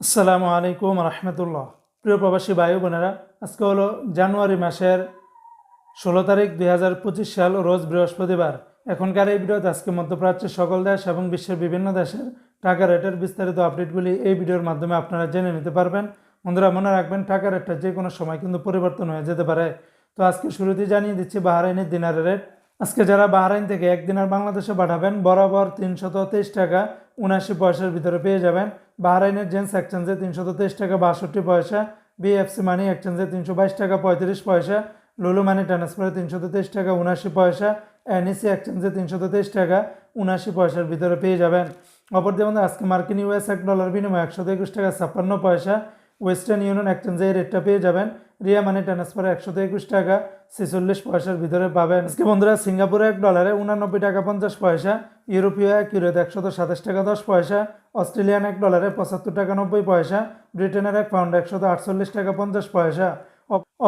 আসসালামু আলাইকুম রহমতুল্লাহ। প্রিয় প্রবাসী ভাই বোনেরা, আজকে হলো জানুয়ারি মাসের ষোলো তারিখ দুই হাজার পঁচিশ সাল, রোজ বৃহস্পতিবার। এখনকার এই ভিডিওতে আজকে মধ্যপ্রাচ্যের সকল দেশ এবং বিশ্বের বিভিন্ন দেশের টাকা রেটের বিস্তারিত আপডেটগুলি এই ভিডিওর মাধ্যমে আপনারা জেনে নিতে পারবেন। বন্ধুরা, মনে রাখবেন, টাকা রেটটা যে কোনো সময় কিন্তু পরিবর্তন হয়ে যেতে পারে। তো আজকে শুরুতেই জানিয়ে দিচ্ছি, বাহারাইনের দিনারের রেট। আজকে যারা বাহারাইন থেকে এক দিনার বাংলাদেশে পাঠাবেন, বরাবর তিনশত তেইশ টাকা উনাশি পয়সার ভিতরে পেয়ে যাবেন। বাহারাইনের জেন্স এক্সচেঞ্জে তিনশত তেইশ টাকা, বাষট্টি পয়সা। বিএফসি মানি এক্সচেঞ্জে তিনশো বাইশ টাকা, পঁয়ত্রিশ পয়সা। লুলু মানি ট্রান্সফারে তিনশত তেইশ টাকা উনাশি পয়সা। এনএসি এক্সচেঞ্জে তিনশত তেইশ টাকা উনাশি পয়সার ভিতরে পেয়ে যাবেন। অপরদিকে বন্ধু, আজকে মার্কিন ইউএস এক ডলার বিনিময়ে একশো একুশ টাকা, ছাপ্পান্ন পয়সা। ওয়েস্টার্ন ইউনিয়ন এক্সচেঞ্জে এই রেটটা পেয়ে যাবেন। রিয়া মানি ট্রান্সফারে একশো একুশ টাকা, ছেচল্লিশ পয়সার ভিতরে পাবেন। আজকে বন্ধুরা, সিঙ্গাপুরে এক ডলারে উনানব্বই টাকা পঞ্চাশ পয়সা, ইউরোপীয় এক ইউরোতে একশত সাতাশ টাকা দশ পয়সা, অস্ট্রেলিয়ান এক ডলারে পঁচাত্তর টাকা নব্বই পয়সা, ব্রিটেনের এক পাউন্ড একশত আটচল্লিশ টাকা পঞ্চাশ পয়সা।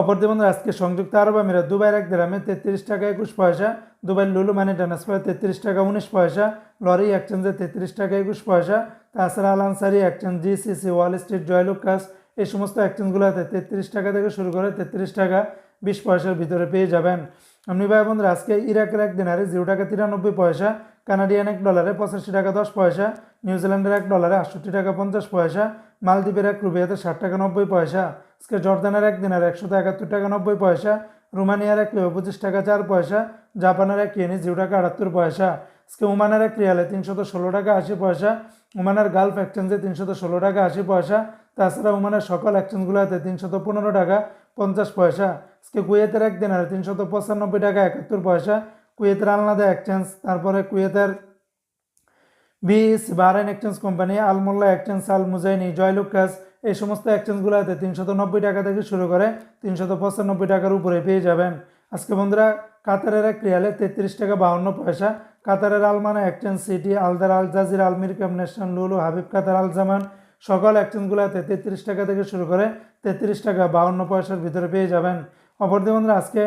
অপরদি বন্ধু আজকে সংযুক্ত আরব আমিরাত, দুবাইয়ের এক গ্রামে তেত্রিশ টাকা একুশ পয়সা দুবাই লুলু মানি ট্রান্সফারে তেত্রিশ টাকা উনিশ পয়সা, লরি এক্সচেঞ্জে তেত্রিশ টাকা একুশ পয়সা, তাছাড়া Al Ansari exchange GCC Wall Street Joyalukkas এই সমস্ত এক্সচেঞ্জগুলোতে তেত্রিশ টাকা থেকে শুরু করে তেত্রিশ টাকা বিশ পয়সার ভিতরে পেয়ে যাবেন। আপনি ভাই বন্ধুরা আজকে ইরাকের এক দিনারে জিরো টাকা তিরানব্বই পয়সা, কানাডিয়ান এক ডলারে পঁচাশি টাকা দশ পয়সা নিউজিল্যান্ডের এক ডলারে আটষট্টি টাকা পঞ্চাশ পয়সা, মালদ্বীপের এক রুবিয়াতে ষাট টাকা নব্বই পয়সা, আজকে জর্দানের এক দিনারে একশো একাত্তর টাকা নব্বই পয়সা রোমানিয়ার এক লিও পঁচিশ টাকা চার পয়সা, জাপানের এক ইয়েনি জিরো টাকা আটাত্তর পয়সা। আজকে ওমানের এক রিয়ালে তিনশত ষোলো টাকা আশি পয়সা, ওমানের গালফ এক্সচেঞ্জে তিনশত ষোলো টাকা আশি পয়সা, তাছাড়া ওমানের সকল এক্সচেঞ্জগুলোতে তিনশত পনেরো টাকা পঞ্চাশ পয়সা। আজকে কুয়েতের এক দিনারে তিনশত পঁচানব্বই টাকা একাত্তর পয়সা, কুয়েতের আলনাদা এক্সচেঞ্জ, তারপরে কুয়েতের BS Bahrain exchange company, Al Mulla exchange Al Muzaini Joyalukkas এই সমস্ত এক্সচেঞ্জগুলোতে তিনশত নব্বই টাকা থেকে শুরু করে তিনশত পঁচানব্বই টাকার উপরে পেয়ে যাবেন। আজকে বন্ধুরা, কাতারের এক রিয়ালে তেত্রিশ টাকা বাউন্ন পয়সা, কাতারের Al Mana exchange City Al Dar Al Jazira আলমির nation, Lulu, Habib কাতার, আল জামান, সকল এক্সচেঞ্জগুলোতে তেত্রিশ টাকা থেকে শুরু করে তেত্রিশ টাকা বাউন্ন পয়সার ভিতরে পেয়ে যাবেন। অপরদি বন্ধুরা, আজকে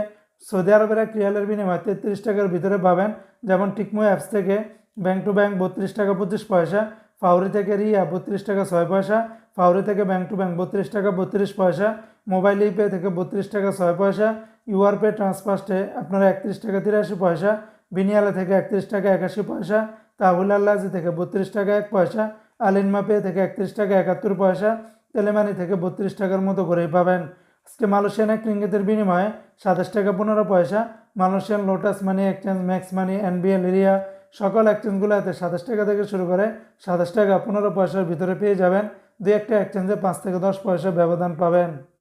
সৌদি আরবের এক রিয়ালের বিনিময়ে তেত্রিশ টাকার ভিতরে পাবেন যেমন টিকমো অ্যাপস থেকে। ব্যাংক টু ব্যাংক বত্রিশ টাকা পঁচিশ পয়সা ফাউরি থেকে রিয়া বত্রিশ টাকা ছয় পয়সা ফাউরি থেকে ব্যাংক টু ব্যাংক বত্রিশ টাকা বত্রিশ পয়সা, মোবাইল ইপে থেকে বত্রিশ টাকা ছয় পয়সা, ইউআর পে ট্রান্সফার্স্টে আপনারা একত্রিশ টাকা তিরাশি পয়সা, বিনিয়ালে থেকে একত্রিশ টাকা একাশি পয়সা, তাহুল আল্লাজি থেকে বত্রিশ টাকা এক পয়সা আলিনমা পে থেকে একত্রিশ টাকা একাত্তর পয়সা, তেলেমানি থেকে বত্রিশ টাকার মতো করেই পাবেন। আজকে মালয়েশিয়ান এক রিঙ্গিতের বিনিময়ে সাতাশ টাকা পনেরো পয়সা, Malaysian Lotus money exchange, Max money, NBL area সকল এক্সচেঞ্জগুলোতে সাতাশ টাকা থেকে শুরু করে সাতাশ টাকা পনেরো পয়সার ভিতরে পেয়ে যাবেন। দু একটা এক্সচেঞ্জে পাঁচ থেকে দশ পয়সা ব্যবধান পাবেন।